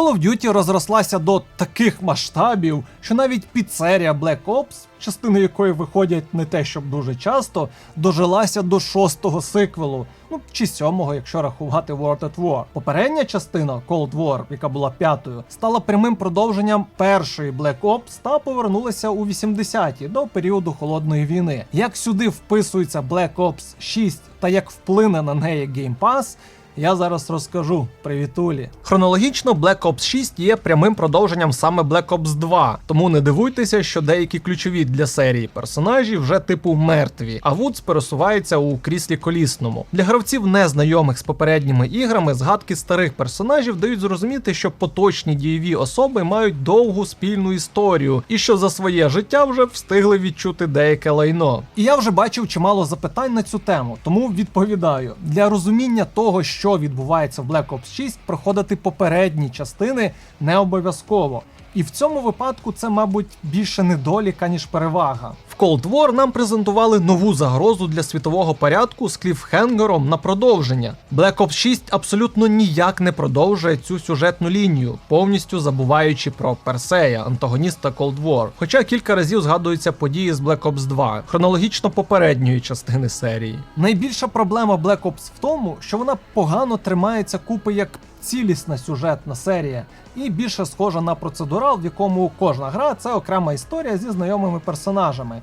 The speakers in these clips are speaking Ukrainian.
Call of Duty розрослася до таких масштабів, що навіть піцерія Black Ops, частини якої виходять не те, щоб дуже часто, дожилася до шостого сиквелу, ну чи сьомого, якщо рахувати World at War. Попередня частина Cold War, яка була п'ятою, стала прямим продовженням першої Black Ops та повернулася у 80-ті до періоду холодної війни. Як сюди вписується Black Ops 6 та як вплине на неї Game Pass, я зараз розкажу. Привітулі. Хронологічно Black Ops 6 є прямим продовженням саме Black Ops 2, тому не дивуйтеся, що деякі ключові для серії персонажі вже типу мертві, а Вудс пересувається у кріслі колісному. Для гравців, незнайомих з попередніми іграми, згадки старих персонажів дають зрозуміти, що поточні дієві особи мають довгу спільну історію і що за своє життя вже встигли відчути деяке лайно. І я вже бачив чимало запитань на цю тему, тому відповідаю для розуміння того, що відбувається в Black Ops 6, проходити попередні частини не обов'язково. І в цьому випадку це, мабуть, більше недоліка, ніж перевага. Cold War нам презентували нову загрозу для світового порядку з кліфхенгером на продовження. Black Ops 6 абсолютно ніяк не продовжує цю сюжетну лінію, повністю забуваючи про Персея, антагоніста Cold War. Хоча кілька разів згадуються події з Black Ops 2, хронологічно попередньої частини серії. Найбільша проблема Black Ops в тому, що вона погано тримається купи як цілісна сюжетна серія, і більше схожа на процедурал, в якому кожна гра це окрема історія зі знайомими персонажами.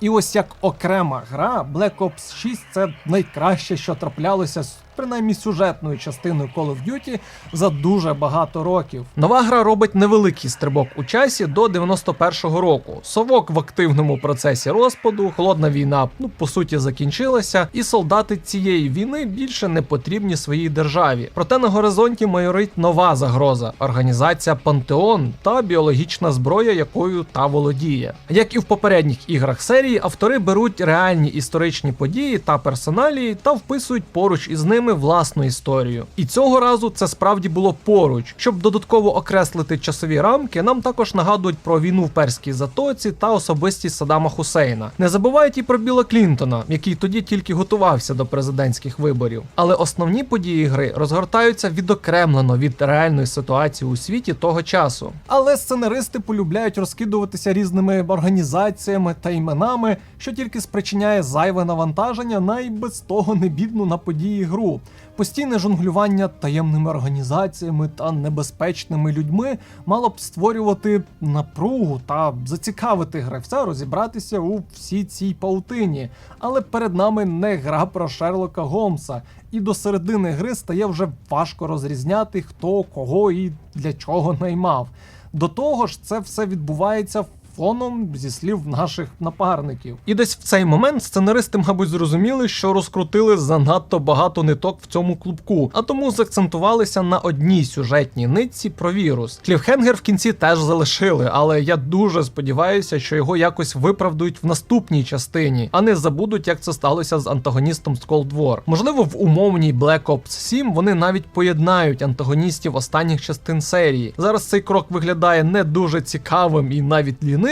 І ось як окрема гра, Black Ops 6 це найкраще, що траплялося з принаймні сюжетною частиною Call of Duty за дуже багато років. Нова гра робить невеликий стрибок у часі до 91-го року. Совок в активному процесі розпаду, холодна війна, ну по суті, закінчилася, і солдати цієї війни більше не потрібні своїй державі. Проте на горизонті майорить нова загроза організація Пантеон та біологічна зброя, якою та володіє. Як і в попередніх іграх серії, автори беруть реальні історичні події та персоналії та вписують поруч із ними власну історію. І цього разу це справді було поруч. Щоб додатково окреслити часові рамки, нам також нагадують про війну в перській затоці та особистість Саддама Хусейна. Не забувають і про Біла Клінтона, який тоді тільки готувався до президентських виборів. Але основні події гри розгортаються відокремлено від реальної ситуації у світі того часу. Але сценаристи полюбляють розкидуватися різними організаціями та іменами, що тільки спричиняє зайве навантаження на й без того небідну на події гру. Постійне жонглювання таємними організаціями та небезпечними людьми мало б створювати напругу та зацікавити гравця розібратися у всій цій паутині. Але перед нами не гра про Шерлока Голмса, і до середини гри стає вже важко розрізняти, хто кого і для чого наймав. До того ж, це все відбувається фоном зі слів наших напарників. І десь в цей момент сценаристи, мабуть, зрозуміли, що розкрутили занадто багато ниток в цьому клубку, а тому заакцентувалися на одній сюжетній нитці про вірус. Кліфхенгер в кінці теж залишили, але я дуже сподіваюся, що його якось виправдують в наступній частині, а не забудуть, як це сталося з антагоністом з Cold War. Можливо, в умовній Black Ops 7 вони навіть поєднають антагоністів останніх частин серії. Зараз цей крок виглядає не дуже цікавим і навіть лінивим,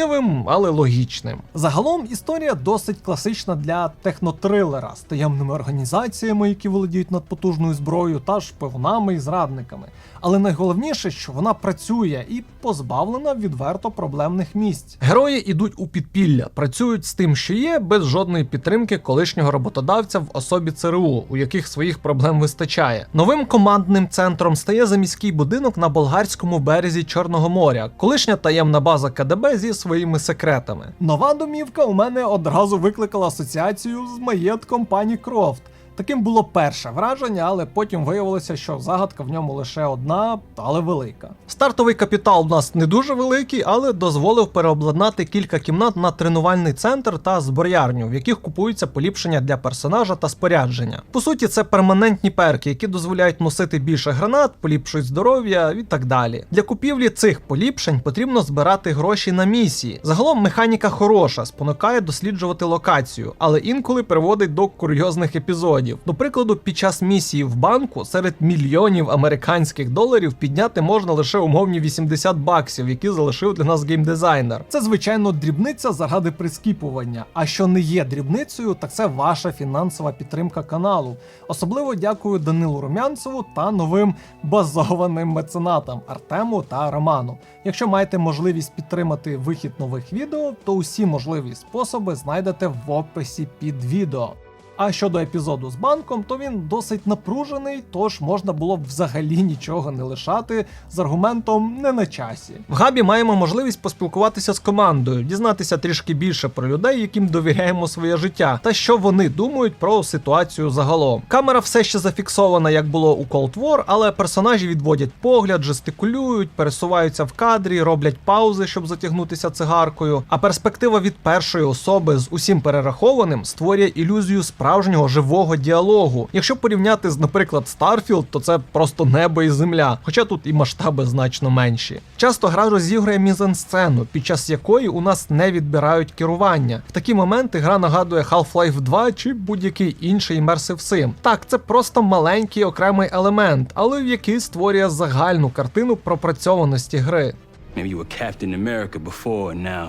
але логічним. Загалом історія досить класична для технотрилера з таємними організаціями, які володіють надпотужною зброєю, та шпигунами і зрадниками. Але найголовніше, що вона працює і позбавлена відверто проблемних місць. Герої ідуть у підпілля, працюють з тим, що є, без жодної підтримки колишнього роботодавця в особі ЦРУ, у яких своїх проблем вистачає. Новим командним центром стає заміський будинок на болгарському березі Чорного моря, колишня таємна база КДБ зі своїми секретами. Нова домівка у мене одразу викликала асоціацію з маєтком пані Крофт. Таким було перше враження, але потім виявилося, що загадка в ньому лише одна, але велика. Стартовий капітал у нас не дуже великий, але дозволив переобладнати кілька кімнат на тренувальний центр та зброярню, в яких купуються поліпшення для персонажа та спорядження. По суті, це перманентні перки, які дозволяють носити більше гранат, поліпшують здоров'я і так далі. Для купівлі цих поліпшень потрібно збирати гроші на місії. Загалом механіка хороша, спонукає досліджувати локацію, але інколи приводить до курйозних епізодів. Епізодів. До прикладу, під час місії в банку серед мільйонів американських доларів підняти можна лише умовні 80 баксів, які залишив для нас геймдизайнер. Це звичайно дрібниця заради прискіпування. А що не є дрібницею, так це ваша фінансова підтримка каналу. Особливо дякую Данилу Румянцеву та новим базованим меценатам Артему та Роману. Якщо маєте можливість підтримати вихід нових відео, то усі можливі способи знайдете в описі під відео. А щодо епізоду з банком, то він досить напружений, тож можна було б взагалі нічого не лишати з аргументом не на часі. В габі маємо можливість поспілкуватися з командою, дізнатися трішки більше про людей, яким довіряємо своє життя, та що вони думають про ситуацію загалом. Камера все ще зафіксована, як було у Cold War, але персонажі відводять погляд, жестикулюють, пересуваються в кадрі, роблять паузи, щоб затягнутися цигаркою. А перспектива від першої особи з усім перерахованим створює ілюзію справжнього живого діалогу. Якщо порівняти з, наприклад, Starfield, то це просто небо і земля, хоча тут і масштаби значно менші. Часто гра розігрує мізансцену, під час якої у нас не відбирають керування. В такі моменти гра нагадує Half-Life 2 чи будь-який інший Immersive Sim. Так, це просто маленький окремий елемент, але в який створює загальну картину пропрацьованості гри. Maybe you were Captain America before, and now,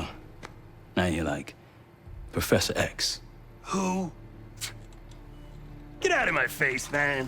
now you're like Professor X. Who? Get out of my face, man.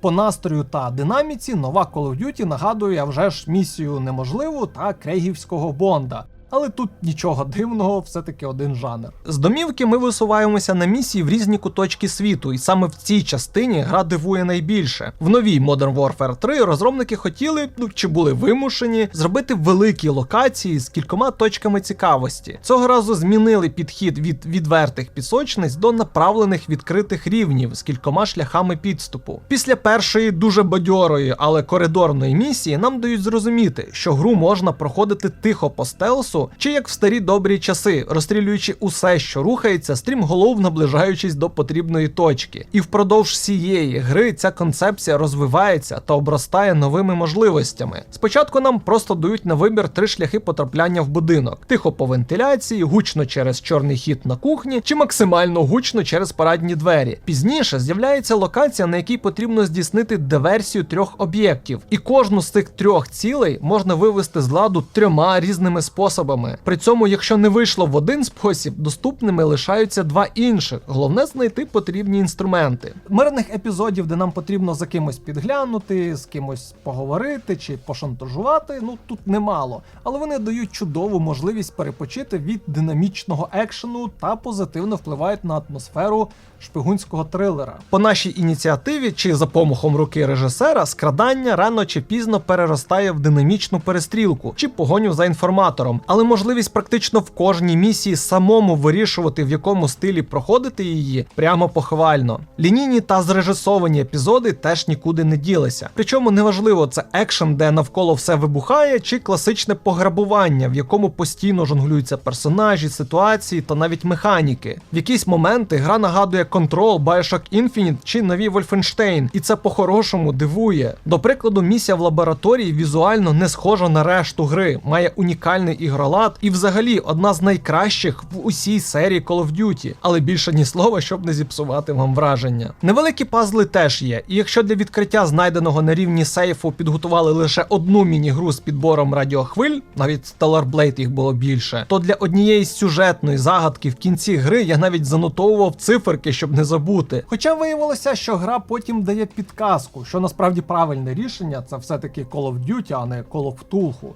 По настрою та динаміці нова Call of Duty нагадує вже ж місію неможливу та крейгівського Бонда. Але тут нічого дивного, все-таки один жанр. З домівки ми висуваємося на місії в різні куточки світу, і саме в цій частині гра дивує найбільше. В новій Modern Warfare 3 розробники хотіли, ну чи були вимушені, зробити великі локації з кількома точками цікавості. Цього разу змінили підхід від відвертих пісочниць до направлених відкритих рівнів з кількома шляхами підступу. Після першої дуже бадьорої, але коридорної місії нам дають зрозуміти, що гру можна проходити тихо по стелсу, чи як в старі добрі часи, розстрілюючи усе, що рухається, стрімголов наближаючись до потрібної точки. І впродовж всієї гри ця концепція розвивається та обростає новими можливостями. Спочатку нам просто дають на вибір три шляхи потрапляння в будинок: тихо по вентиляції, гучно через чорний хід на кухні, чи максимально гучно через парадні двері. Пізніше з'являється локація, на якій потрібно здійснити диверсію трьох об'єктів, і кожну з цих трьох цілей можна вивести з ладу трьома різними способами. При цьому, якщо не вийшло в один спосіб, доступними лишаються два інших. Головне знайти потрібні інструменти. Мирних епізодів, де нам потрібно за кимось підглянути, з кимось поговорити чи пошантажувати, ну тут немало. Але вони дають чудову можливість перепочити від динамічного екшену та позитивно впливають на атмосферу шпигунського трилера. По нашій ініціативі чи за помахом руки режисера, скрадання рано чи пізно переростає в динамічну перестрілку чи погоню за інформатором, але можливість практично в кожній місії самому вирішувати, в якому стилі проходити її, прямо похвально. Лінійні та зрежисовані епізоди теж нікуди не ділися. Причому неважливо, це екшен, де навколо все вибухає, чи класичне пограбування, в якому постійно жонглюються персонажі, ситуації та навіть механіки. В якісь моменти гра нагадує Control, Bioshock Infinite чи нові Wolfenstein, і це по-хорошому дивує. До прикладу, місія в лабораторії візуально не схожа на решту гри, має унікальний ігролад і взагалі одна з найкращих в усій серії Call of Duty, але більше ні слова, щоб не зіпсувати вам враження. Невеликі пазли теж є, і якщо для відкриття знайденого на рівні сейфу підготували лише одну міні-гру з підбором радіохвиль, навіть Stellar Blade їх було більше, то для однієї сюжетної загадки в кінці гри я навіть занотовував циферки, щоб не забути. Хоча виявилося, що гра потім дає підказку, що насправді правильне рішення це все-таки Call of Duty, а не Call of Cthulhu.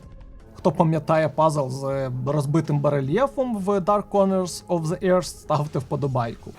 Хто пам'ятає пазл з розбитим барельєфом в Dark Corners of the Earth, ставте вподобайку.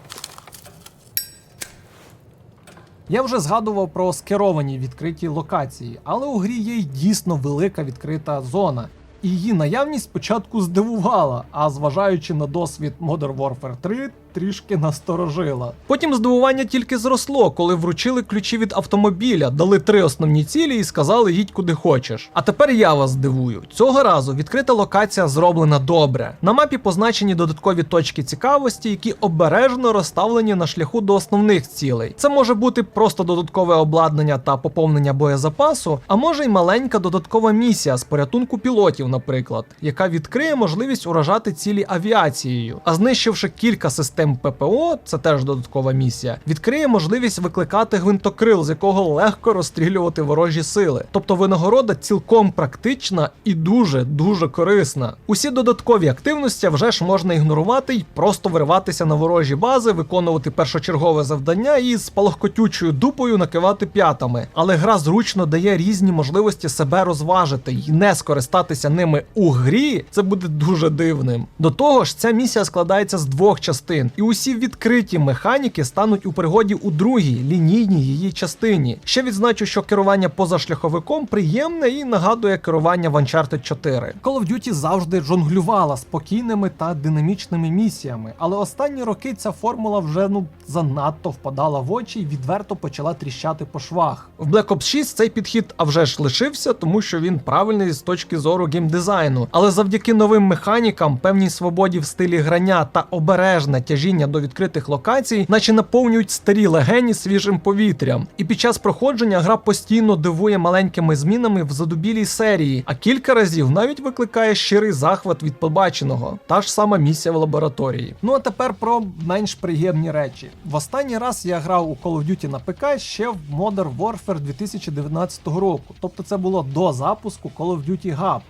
Я вже згадував про скеровані відкриті локації, але у грі є й дійсно велика відкрита зона. Її наявність спочатку здивувала, а зважаючи на досвід Modern Warfare 3, трішки насторожила. Потім здивування тільки зросло, коли вручили ключі від автомобіля, дали три основні цілі і сказали їдь куди хочеш. А тепер я вас здивую. Цього разу відкрита локація зроблена добре. На мапі позначені додаткові точки цікавості, які обережно розставлені на шляху до основних цілей. Це може бути просто додаткове обладнання та поповнення боєзапасу, а може й маленька додаткова місія з порятунку пілотів, наприклад, яка відкриє можливість уражати цілі авіацією. А знищивши кілька систем систем ППО, це теж додаткова місія, відкриє можливість викликати гвинтокрил, з якого легко розстрілювати ворожі сили. Тобто винагорода цілком практична і дуже дуже корисна. Усі додаткові активності вже ж можна ігнорувати і просто вириватися на ворожі бази, виконувати першочергове завдання і з палахкотючою дупою накивати п'ятами. Але гра зручно дає різні можливості себе розважити і не скористатися ними у грі. Це буде дуже дивним. До того ж, ця місія складається з двох частин, і усі відкриті механіки стануть у пригоді у другій лінійній її частині. Ще відзначу, що керування позашляховиком приємне і нагадує керування в Uncharted 4. Call of Duty завжди жонглювала спокійними та динамічними місіями, але останні роки ця формула вже ну занадто впадала в очі і відверто почала тріщати по швах. В Black Ops 6 цей підхід а вже ж лишився, тому що він правильний з точки зору геймдизайну. Але завдяки новим механікам, певній свободі в стилі грання та обережне тяжіння до відкритих локацій, наче наповнюють старі легені свіжим повітрям. І під час проходження гра постійно дивує маленькими змінами в задубілій серії, а кілька разів навіть викликає щирий захват від побаченого. Та ж сама місія в лабораторії. Ну а тепер про менш приємні речі. В останній раз я грав у Call of Duty на ПК ще в Modern Warfare 2019 року. Тобто це було до запуску Call of Duty Hub.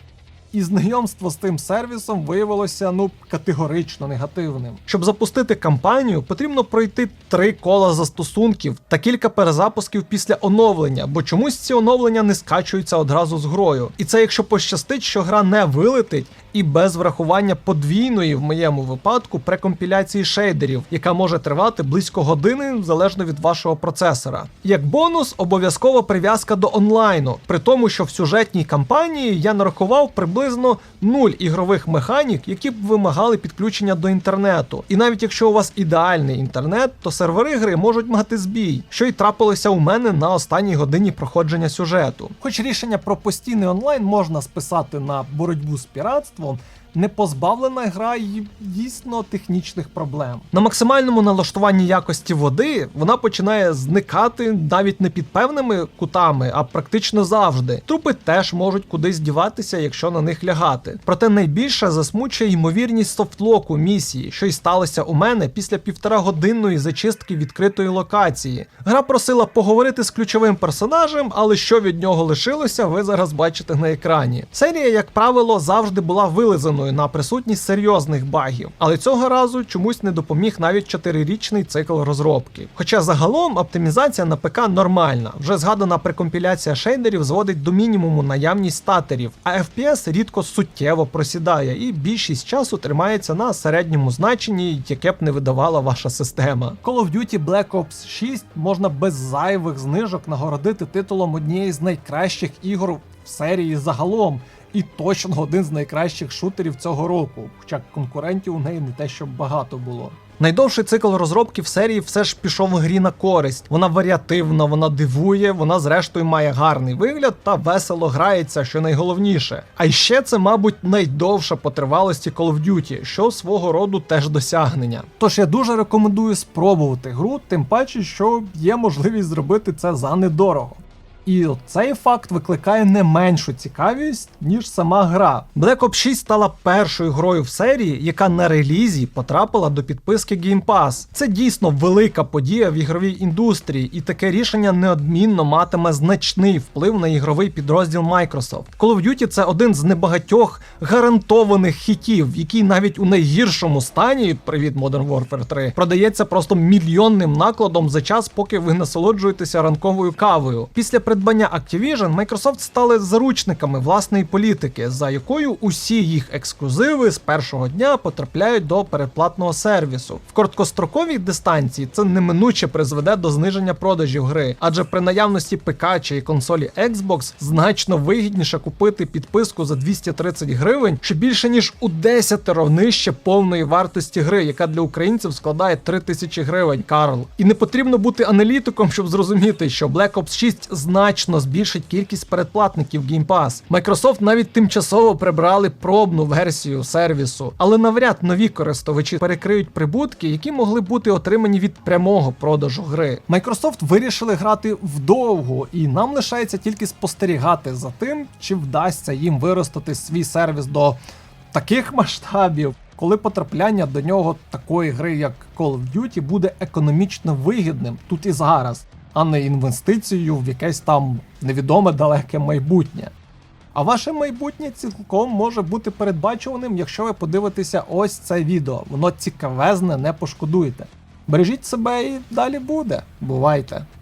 І знайомство з тим сервісом виявилося ну категорично негативним. Щоб запустити кампанію, потрібно пройти три кола застосунків та кілька перезапусків після оновлення, бо чомусь ці оновлення не скачуються одразу з грою. І це якщо пощастить, що гра не вилетить. І без врахування подвійної, в моєму випадку, прекомпіляції шейдерів, яка може тривати близько години залежно від вашого процесора. Як бонус, обов'язкова прив'язка до онлайну, при тому, що в сюжетній кампанії я нарахував приблизно нуль ігрових механік, які б вимагали підключення до інтернету. І навіть якщо у вас ідеальний інтернет, то сервери гри можуть мати збій, що й трапилося у мене на останній годині проходження сюжету. Хоч рішення про постійний онлайн можна списати на боротьбу з піратством. platform Не позбавлена гра і дійсно технічних проблем. На максимальному налаштуванні якості води вона починає зникати навіть не під певними кутами, а практично завжди. Трупи теж можуть кудись діватися, якщо на них лягати. Проте найбільше засмучує ймовірність софтлоку місії, що й сталося у мене після півторагодинної зачистки відкритої локації. Гра просила поговорити з ключовим персонажем, але що від нього лишилося, ви зараз бачите на екрані. Серія, як правило, завжди була вилизаною на присутність серйозних багів, але цього разу чомусь не допоміг навіть чотирирічний цикл розробки. Хоча загалом оптимізація на ПК нормальна, вже згадана прекомпіляція шейдерів зводить до мінімуму наявність статерів, а FPS рідко суттєво просідає, і більшість часу тримається на середньому значенні, яке б не видавала ваша система. Call of Duty Black Ops 6 можна без зайвих знижок нагородити титулом однієї з найкращих ігор в серії загалом. І точно один з найкращих шутерів цього року, хоча конкурентів у неї не те, щоб багато було. Найдовший цикл розробки в серії все ж пішов грі на користь. Вона варіативна, вона дивує, вона зрештою має гарний вигляд та весело грається, що найголовніше. А ще це, мабуть, найдовша по тривалості Call of Duty, що свого роду теж досягнення. Тож я дуже рекомендую спробувати гру, тим паче, що є можливість зробити це за недорого. І цей факт викликає не меншу цікавість, ніж сама гра. Black Ops 6 стала першою грою в серії, яка на релізі потрапила до підписки Game Pass. Це дійсно велика подія в ігровій індустрії, і таке рішення неодмінно матиме значний вплив на ігровий підрозділ Microsoft. Call of Duty це один з небагатьох гарантованих хітів, який навіть у найгіршому стані, привіт Modern Warfare 3, продається просто мільйонним накладом за час, поки ви насолоджуєтеся ранковою кавою. Після придбання Activision Microsoft стали заручниками власної політики, за якою усі їх ексклюзиви з першого дня потрапляють до передплатного сервісу. В короткостроковій дистанції це неминуче призведе до зниження продажів гри, адже при наявності ПК чи консолі Xbox значно вигідніше купити підписку за 230 гривень, що більше ніж у десятеро нижче повної вартості гри, яка для українців складає 3000 гривень. Карл. І не потрібно бути аналітиком, щоб зрозуміти, що Black Ops 6 значно збільшить кількість передплатників Game Pass. Microsoft навіть тимчасово прибрали пробну версію сервісу, але навряд нові користувачі перекриють прибутки, які могли бути отримані від прямого продажу гри. Microsoft вирішили грати вдовго, і нам лишається тільки спостерігати за тим, чи вдасться їм виростити свій сервіс до таких масштабів, коли потрапляння до нього такої гри, як Call of Duty, буде економічно вигідним тут і зараз, а не інвестицію в якесь там невідоме далеке майбутнє. А ваше майбутнє цілком може бути передбачуваним, якщо ви подивитеся ось це відео. Воно цікавезне, не пошкодуєте. Бережіть себе і далі буде. Бувайте!